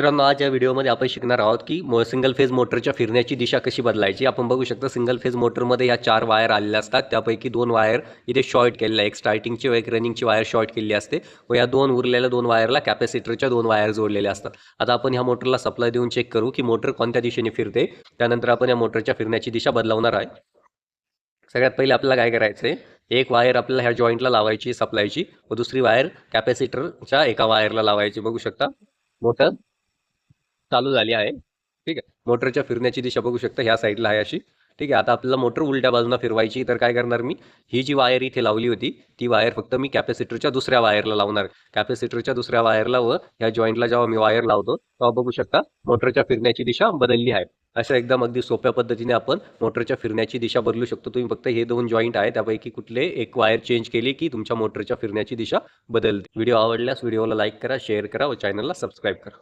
मित्रांनो, आज या व्हिडिओमध्ये आपण शिकणार आहोत की मो सिंगल फ़ेज़ मोटरच्या फिरण्याची दिशा कशी बदलायची? आपण बघू शकता सिंगल फ़ेज़ मोटरमध्ये ह्या चार वायर आलेल्या असतात. दोन वायर इथे शॉर्ट केलेल्या. एक स्टार्टिंगची व एक रनिंगची वायर शॉर्ट केलेली असते. व या दोन उरलेल्या दोन वायरला कॅपॅसिटरच्या दोन वायर जोडलेल्या असतात. आता आपण ह्या मोटरला सप्लाय देऊन चेक करू की मोटर कोणत्या दिशेने फिरते. त्यानंतर आपण या मोटरच्या फिरण्याची दिशा बदलवणार आहे. सगळ्यात पहिले आपल्याला काय करायचं आहे एक वायर आपल्याला ह्या जॉईंटला लावायची सप्लायची व दुसरी वायर कॅपॅसिटरच्या एका वायरला लावायची. बघू शकता? मोटर चालू झाली आहे. ठीक आहे. मोटरच्या फिरण्याची दिशा बघू शकता ह्या साईडला आहे अशी. ठीक आहे. आता आपल्याला मोटर उलट्या बाजूला फिरवायची तर काय करणार मी? ही जी वायर इथे लावली होती ती वायर फक्त मी कॅपॅसिटरच्या दुसऱ्या वायरला लावणार. कॅपॅसिटरच्या दुसऱ्या वायरला व ह्या जॉईंटला जेव्हा मी वायर लावतो तेव्हा बघू शकता मोटरच्या फिरण्याची दिशा बदलली आहे. अशा एकदम अगदी सोप्या पद्धतीने आपण मोटरच्या फिरण्याची दिशा बदलू शकतो. तुम्ही फक्त हे दोन जॉईंट आहे त्यापैकी कुठले एक वायर चेंज केली की तुमच्या मोटरच्या फिरण्याची दिशा बदलते. व्हिडिओ आवडल्यास व्हिडिओला लाईक करा शेअर करा व चॅनलला सबस्क्राईब करा.